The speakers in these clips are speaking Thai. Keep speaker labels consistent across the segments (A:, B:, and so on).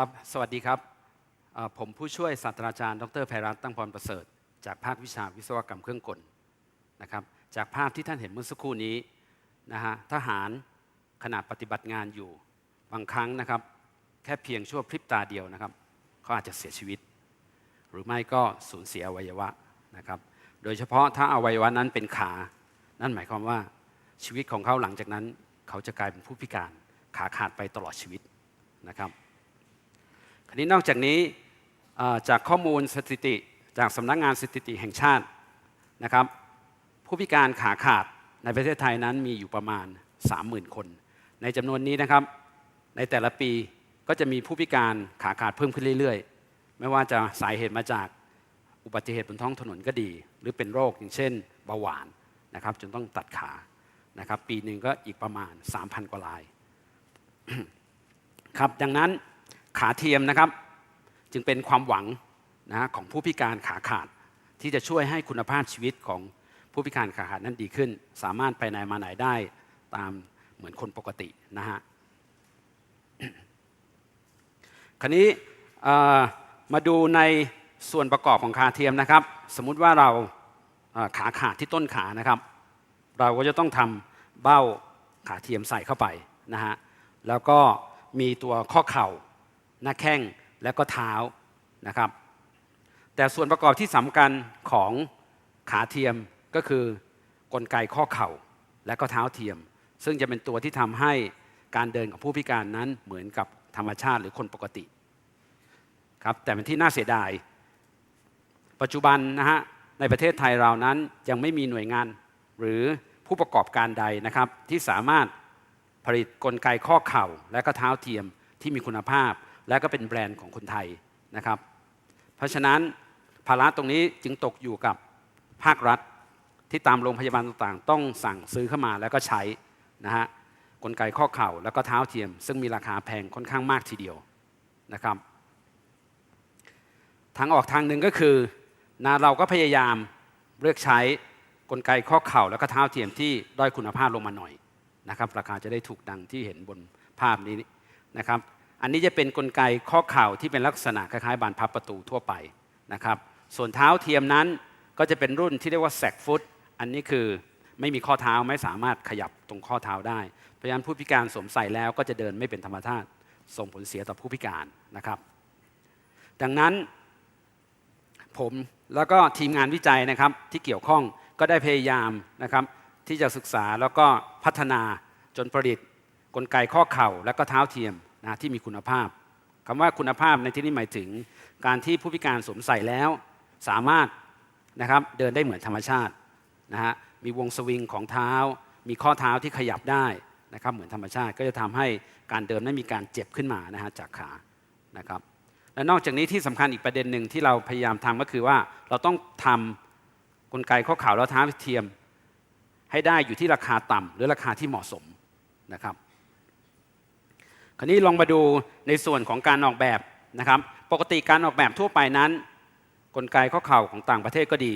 A: ครับ สวัสดีครับ ผมผู้ช่วยศาสตราจารย์ ดรไพรัตน์ตั้งพรประเสริฐ จากภาควิชาวิศวกรรมเครื่องกลนะครับ จากภาพที่ท่านเห็นเมื่อสักครู่นี้นะฮะทหารขณะปฏิบัติงานอยู่บางครั้งนะครับ แค่เพียงชั่วพริบตาเดียวนะครับเขาอาจจะเสียชีวิต หรือไม่ก็สูญเสียอวัยวะนะครับ โดยเฉพาะถ้าอวัยวะนั้นเป็นขา นั่นหมายความว่าชีวิตของเขาหลังจากนั้น เขาจะกลายเป็นผู้พิการขาขาดไปตลอดชีวิตนะครับ คราวนี้นอกจากนี้จากข้อมูลสถิติจากสำนักงานสถิติแห่งชาตินะครับผู้พิการขาขาดในประเทศไทยนั้นมีอยู่ประมาณ 30,000 คน ในจำนวนนี้นะครับในแต่ละปีก็จะมีผู้พิการขาขาดเพิ่มขึ้นเรื่อยๆ ไม่ว่าจะสาเหตุมาจากอุบัติเหตุบนท้องถนนก็ดี หรือเป็นโรคอย่างเช่นเบาหวานนะครับจนต้องตัดขานะครับปีหนึ่งก็อีกประมาณ 3,000 กว่ารายครับดังนั้น ขาเทียมนะครับ จึงเป็นความหวังนะของผู้พิการขาขาด ที่จะช่วยให้คุณภาพชีวิตของผู้พิการขาขาดนั้นดีขึ้น สามารถไปไหนมาไหนได้ตามเหมือนคนปกตินะฮะคราวนี้มาดูในส่วนประกอบของขาเทียมนะครับ สมมุติว่าเราขาขาดที่ต้นขานะครับ เราก็จะต้องทำเบ้าขาเทียมใส่เข้าไปนะฮะแล้วก็มีตัวข้อเข่า หน้าแข้งและก็เท้านะครับ แต่ส่วนประกอบที่สำคัญของขาเทียมก็คือกลไกข้อเข่าและก็เท้าเทียม ซึ่งจะเป็นตัวที่ทำให้การเดินของผู้พิการนั้นเหมือนกับธรรมชาติหรือคนปกติครับแต่เป็นที่น่าเสียดาย ปัจจุบันนะฮะในประเทศไทยเรานั้นยังไม่มีหน่วยงาน หรือผู้ประกอบการใดนะครับ ที่สามารถผลิตกลไกข้อเข่าและก็เท้าเทียมที่มีคุณภาพ และก็เป็นแบรนด์ของคนไทยนะครับ เพราะฉะนั้นภาระตรงนี้จึงตกอยู่กับภาครัฐที่ตามโรงพยาบาลต่างๆ ต้องสั่งซื้อเข้ามาแล้วก็ใช้นะฮะกลไกข้อเข่าแล้วก็เท้าเทียม ซึ่งมีราคาแพงค่อนข้างมากทีเดียวนะครับทางออกทางหนึ่งก็คือนะเราก็พยายามเลือกใช้กลไกข้อเข่าแล้วก็เท้าเทียมที่ด้อยคุณภาพลงมาหน่อยนะครับ ราคาจะได้ถูกดังที่เห็นบนภาพนี้นะครับ อันนี้จะเป็นกลไกข้อเข่าที่เป็นลักษณะคล้ายๆบานพับประตูทั่วไปนะครับ ส่วนเท้าเทียมนั้นก็จะเป็นรุ่นที่เรียกว่าแซกฟุต อันนี้คือไม่มีข้อเท้าไม่สามารถขยับตรงข้อเท้าได้ เพราะฉะนั้นผู้พิการสวมใส่แล้วก็จะเดินไม่เป็นธรรมชาติส่งผลเสียต่อผู้พิการนะครับ ดังนั้นผมแล้วก็ทีมงานวิจัยนะครับที่เกี่ยวข้องก็ได้พยายามนะครับที่จะศึกษาแล้วก็พัฒนาจนผลิตกลไกข้อเข่าและก็เท้าเทียม นะที่มีคุณภาพคำว่าคุณภาพในที่นี้หมายถึง การที่ผู้พิการสวมใส่แล้ว สามารถนะครับเดินได้เหมือนธรรมชาตินะฮะมีวงสวิงของเท้า มีข้อเท้าที่ขยับได้นะครับเหมือนธรรมชาติก็จะทำให้การเดินไม่มีการเจ็บขึ้นมานะฮะจากขานะครับและนอกจากนี้ที่สำคัญอีกประเด็นหนึ่งที่เราพยายามทำก็คือว่าเราต้องทำกลไกข้อเข่าและเท้าเทียม ให้ได้อยู่ที่ราคาต่ำหรือราคาที่เหมาะสมนะครับาวนี้ลองมาดูในส่วนของการออกแบบนะครับ ปกติการออกแบบทั่วไปนั้น กลไกข้อเข่าของต่างประเทศก็ดี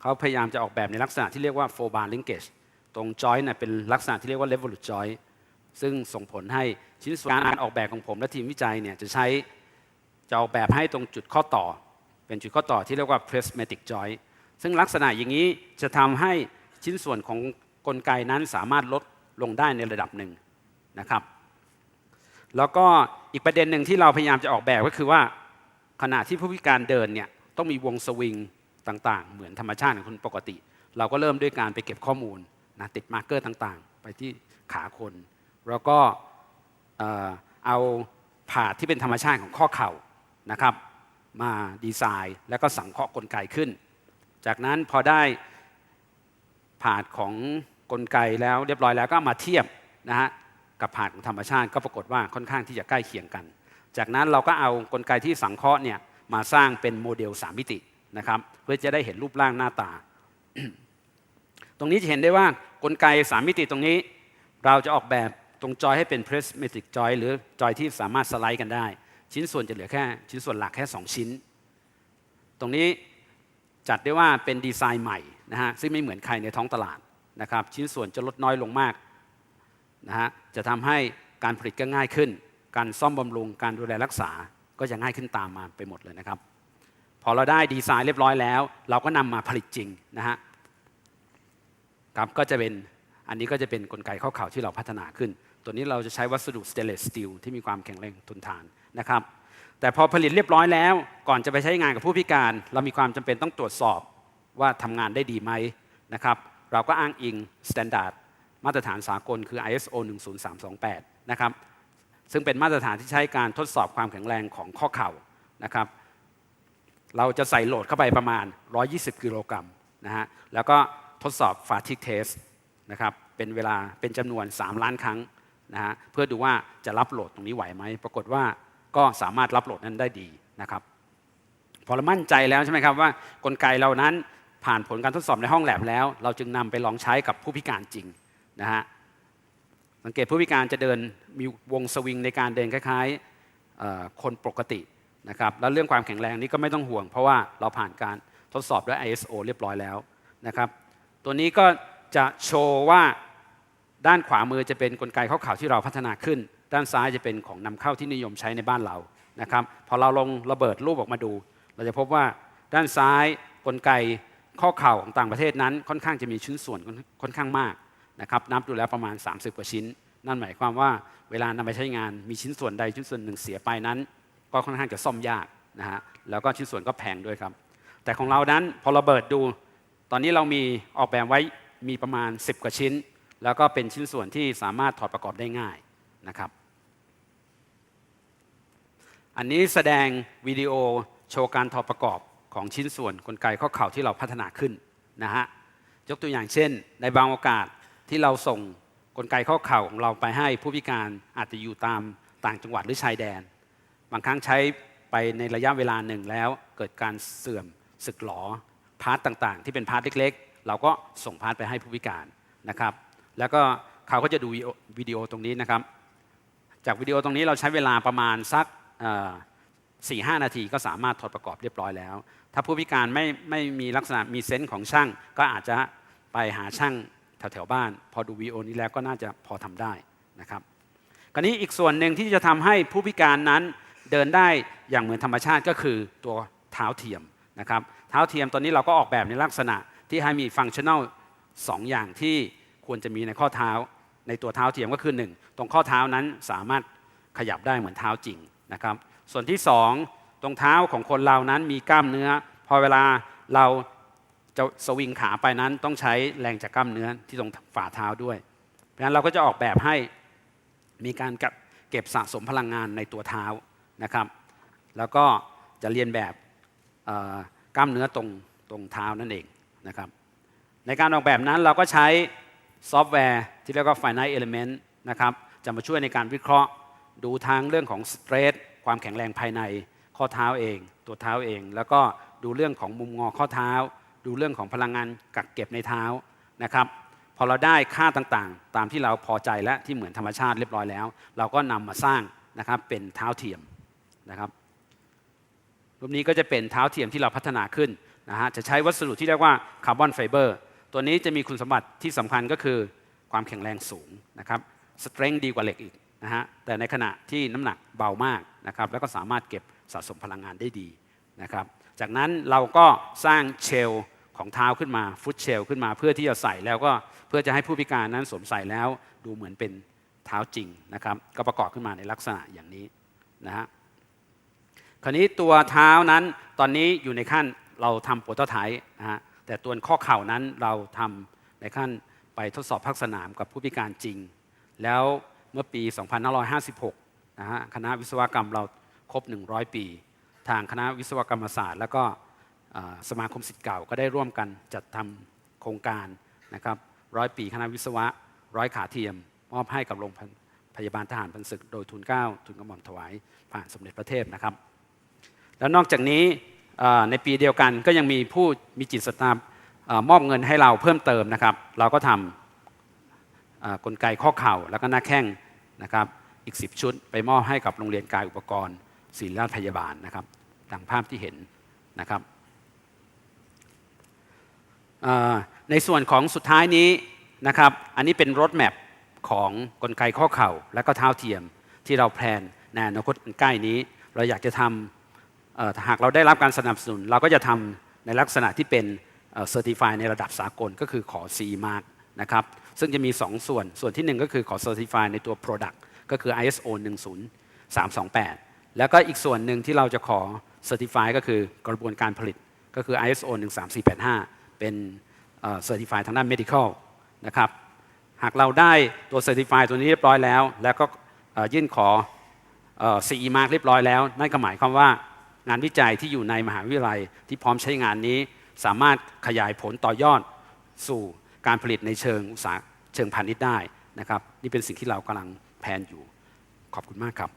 A: เขาพยายามจะออกแบบในลักษณะที่เรียกว่า four bar linkage ตรงจอยเนี่ยเป็นลักษณะที่เรียกว่า revolute joint ซึ่งส่งผลให้ชิ้นส่วนการออกแบบของผมและทีมวิจัยเนี่ยจะใช้จะออกแบบให้ตรงจุดข้อต่อ เป็นจุดข้อต่อที่เรียกว่า prismatic joint ซึ่งลักษณะอย่างนี้จะทำให้ชิ้นส่วนของกลไกนั้นสามารถลดลงได้ในระดับหนึ่งนะครับ แล้วก็อีกประเด็นหนึ่งที่เราพยายามจะออกแบบก็คือว่า ขณะที่ผู้พิการเดินเนี่ยต้องมีวงสวิงต่างๆ เหมือนธรรมชาติของคนปกติ เราก็เริ่มด้วยการไปเก็บข้อมูลนะติดมาร์กเกอร์ต่างๆ ไปที่ขาคน แล้วก็เอ่อเอาผ่าที่เป็นธรรมชาติของข้อเข่านะครับ มาดีไซน์แล้วก็สังเคราะห์กลไกขึ้น จากนั้นพอได้ผ่าของกลไกแล้วเรียบร้อยแล้วก็มาเทียบนะฮะ กับผ่านของธรรมชาติก็ปรากฏว่าค่อนข้างที่จะใกล้เคียงกัน จากนั้นเราก็เอากลไกที่สังเคราะห์เนี่ยมาสร้างเป็นโมเดล 3 มิตินะครับเพื่อจะได้เห็นรูปร่างหน้าตา ตรงนี้จะเห็นได้ว่ากลไก 3 มิติตรงนี้ เราจะออกแบบตรงจอยให้เป็น prismatic joy หรือจอยที่สามารถสไลด์กันได้ ชิ้นส่วนจะเหลือแค่ ชิ้นส่วนหลักแค่ 2 ชิ้น ตรงนี้จัดได้ว่าเป็นดีไซน์ใหม่นะฮะซึ่งไม่เหมือนใครในท้องตลาดนะครับชิ้นส่วนจะลดน้อยลงมาก นะฮะจะทำให้การผลิตก็ง่ายขึ้น การซ่อมบำรุงการดูแลรักษาก็จะง่ายขึ้นตามมาไปหมดเลยนะครับ พอเราได้ดีไซน์เรียบร้อยแล้ว เราก็นำมาผลิตจริงนะฮะครับก็จะเป็นอันนี้ก็จะเป็นกลไกข้อเข่าที่เราพัฒนาขึ้น ตัวนี้เราจะใช้วัสดุสเตนเลสสตีลที่มีความแข็งแรงทนทานนะครับ แต่พอผลิตเรียบร้อยแล้ว ก่อนจะไปใช้งานกับผู้พิการ เรามีความจำเป็นต้องตรวจสอบว่าทำงานได้ดีไหมนะครับ เราก็อ้างอิงมาตรฐาน มาตรฐานสากลคือ ISO 10328 นะครับ ซึ่งเป็นมาตรฐานที่ใช้การทดสอบความแข็งแรงของข้อเข่านะครับ เราจะใส่โหลดเข้าไปประมาณ 120 กิโลกรัมนะฮะ แล้วก็ทดสอบ fatigue test นะครับ เป็นเวลาเป็นจำนวน 3 ล้านครั้งนะฮะ เพื่อดูว่าจะรับโหลดตรงนี้ไหวไหม ปรากฏว่าก็สามารถรับโหลดนั้นได้ดีนะครับ พอเรามั่นใจแล้วใช่ไหมครับว่ากลไกเรานั้นผ่านผลการทดสอบในห้องแลบแล้ว เราจึงนำไปลองใช้กับผู้พิการจริง นะฮะสังเกตผู้พิการจะเดินมีวงสวิงในการเดินคล้ายๆคนปกตินะครับแล้วเรื่องความแข็งแรงนี้ก็ไม่ต้องห่วง เพราะว่าเราผ่านการทดสอบด้วย ISO เรียบร้อยแล้วนะครับตัวนี้ก็จะโชว์ว่าด้านขวามือจะเป็นกลไกข้อเข่าที่เราพัฒนาขึ้น ด้านซ้ายจะเป็นของนำเข้าที่นิยมใช้ในบ้านเรานะครับพอเราลงระเบิดรูปออกมาดู เราจะพบว่าด้านซ้ายกลไกข้อเข่าของต่างประเทศนั้นค่อนข้างจะมีชิ้นส่วนค่อนข้างมาก นะครับนับดูแล้วประมาณ 30 กว่าชิ้น นั่นหมายความว่าเวลานำไปใช้งานมีชิ้นส่วนใดชิ้นส่วนหนึ่งเสียไปนั้น ก็ค่อนข้างจะซ่อมยากนะฮะแล้วก็ชิ้นส่วนก็แพงด้วยครับ แต่ของเรานั้นพอระเบิดดู ตอนนี้เรามีออกแบบไว้มีประมาณ 10 กว่าชิ้น แล้วก็เป็นชิ้นส่วนที่สามารถถอดประกอบได้ง่ายนะครับ อันนี้แสดงวิดีโอโชว์การถอดประกอบของชิ้นส่วนกลไกข้อเข่าที่เราพัฒนาขึ้นนะฮะยกตัวอย่างเช่น ในบางโอกาส ที่เราส่งกลไกข้อเข่าของเราไปให้ผู้พิการอาจจะอยู่ตามต่างจังหวัดหรือชายแดน บางครั้งใช้ไปในระยะเวลาหนึ่งแล้ว เกิดการเสื่อมสึกหรอพาร์ตต่างๆ ที่เป็นพาร์ทเล็ก ๆ เราก็ส่งพาร์ทไปให้ผู้พิการนะครับ แล้วก็เขาก็จะดูวิดีโอตรงนี้นะครับ จากวิดีโอตรงนี้เราใช้เวลาประมาณสักสี่ห้านาทีก็สามารถถอดประกอบเรียบร้อยแล้ว ถ้าผู้พิการไม่ไม่มีลักษณะมีเซนส์ของช่างก็อาจจะไปหาช่าง แถวแถวๆบ้าน พอดูวีโอนี้แล้วก็น่าจะพอทำได้นะครับคราวนี้อีกส่วนหนึ่งที่จะทำให้ผู้พิการนั้นเดินได้อย่างเหมือนธรรมชาติก็คือตัวเท้าเทียมนะครับเท้าเทียมตอนนี้เราก็ออกแบบในลักษณะที่ให้มีฟังชั่นแนลสองอย่างที่ควรจะมีในข้อเท้า ในตัวเท้าเทียมก็คือ 1 ตรงข้อเท้านั้นสามารถขยับได้เหมือนเท้าจริงนะครับส่วนที่ 2 ตรงเท้าของคนเรานั้นมีกล้ามเนื้อ พอเวลาเรา จะสวิงขาไปนั้นต้องใช้แรงจากกล้ามเนื้อที่ตรงฝ่าเท้าด้วย เพราะฉะนั้นเราก็จะออกแบบให้มีการเก็บสะสมพลังงานในตัวเท้านะครับ แล้วก็จะเรียนแบบกล้ามเนื้อตรงตรงเท้านั่นเองนะครับ ในการออกแบบนั้นเราก็ใช้ซอฟต์แวร์ที่เรียกว่า Finite Element นะครับจะมาช่วยในการวิเคราะห์ดูทางเรื่องของสเตรสความแข็งแรงภายในข้อเท้าเอง ตัวเท้าเอง แล้วก็ดูเรื่องของมุมงอข้อเท้า ดูเรื่องของพลังงานกักเก็บในเท้านะครับพอเราได้ค่าต่างๆ ตามที่เราพอใจและที่เหมือนธรรมชาติเรียบร้อยแล้ว เราก็นำมาสร้างนะครับเป็นเท้าเทียมนะครับรูปนี้ก็จะเป็นเท้าเทียมที่เราพัฒนาขึ้นนะฮะจะใช้วัสดุที่เรียกว่าคาร์บอนไฟเบอร์ตัวนี้จะมีคุณสมบัติที่สำคัญก็คือความแข็งแรงสูงนะครับสเตรนท์ดีกว่าเหล็กอีกนะฮะแต่ในขณะที่น้ำหนักเบามากนะครับแล้วก็สามารถเก็บสะสมพลังงานได้ดีนะครับจากนั้นเราก็สร้างเชล ของเท้าขึ้นมาฟุตเชลขึ้นมา เพื่อที่จะใส่แล้วก็เพื่อจะให้ผู้พิการนั้นสวมใส่แล้วดูเหมือนเป็นเท้าจริงนะครับ ก็ประกอบขึ้นมาในลักษณะอย่างนี้นะฮะคราวนี้ตัวเท้านั้นตอนนี้อยู่ในขั้นเราทำโปรโตไทป์นะฮะแต่ตัวข้อเข่านั้นเราทำในขั้นไปทดสอบภาคสนามกับผู้พิการจริง แล้วเมื่อปี 2556นะฮะคณะวิศวกรรมเราครบ 100 ปี ทางคณะวิศวกรรมศาสตร์ แล้วก็ สมาคมสิทธิ์เก่าก็ได้ร่วมกันจัดทำโครงการนะครับร้อยปีคณะวิศวะร้อยขาเทียม มอบให้กับโรงพยาบาลทหารพันศึกโดยทุนเก้าทุนกระหม่อมถวายผ่านสมเด็จพระเทพนะครับ แล้วนอกจากนี้ในปีเดียวกันก็ยังมีผู้มีจิตศรัทธามอบเงินให้เราเพิ่มเติมนะครับ เราก็ทำกลไกข้อเข่าแล้วก็หน้าแข้งนะครับอีก 10 ชุด ไปมอบให้กับโรงเรียนกายอุปกรณ์ศิริราชพยาบาลนะครับดังภาพที่เห็นนะครับ ในส่วนของสุดท้ายนี้นะครับ อันนี้เป็นรถแมพของกลไกข้อเข่าและก็เท้าเทียมที่เราแพลนในอนาคตใกล้นี้ เราอยากจะทำหากเราได้รับการสนับสนุน เราก็จะทำในลักษณะที่เป็นเซอร์ติฟายในระดับสากลก็คือขอ C mark นะครับซึ่งจะมี 2 ส่วนส่วนที่ 1 ก็คือขอ Certify ในตัว Product ก็คือ ISO 10328 แล้วก็อีกส่วนหนึ่งที่เราจะขอ Certify ก็คือกระบวนการผลิตก็คือ ISO 13485 เป็นเอ่อ Certify ทางด้าน Medical นะครับหากเราได้ตัว Certify ตัวนี้เรียบร้อยแล้ว แล้วก็ยื่นขอเอ่อ CE mark เรียบร้อยแล้ว นั่นก็หมายความว่างานวิจัยที่อยู่ในมหาวิทยาลัยที่พร้อมใช้งานนี้ สามารถขยายผลต่อยอดสู่การผลิตในเชิงอุตสาหเชิงพาณิชย์ได้นะครับ นี่เป็นสิ่งที่เรากำลังแพนอยู่ ขอบคุณมากครับ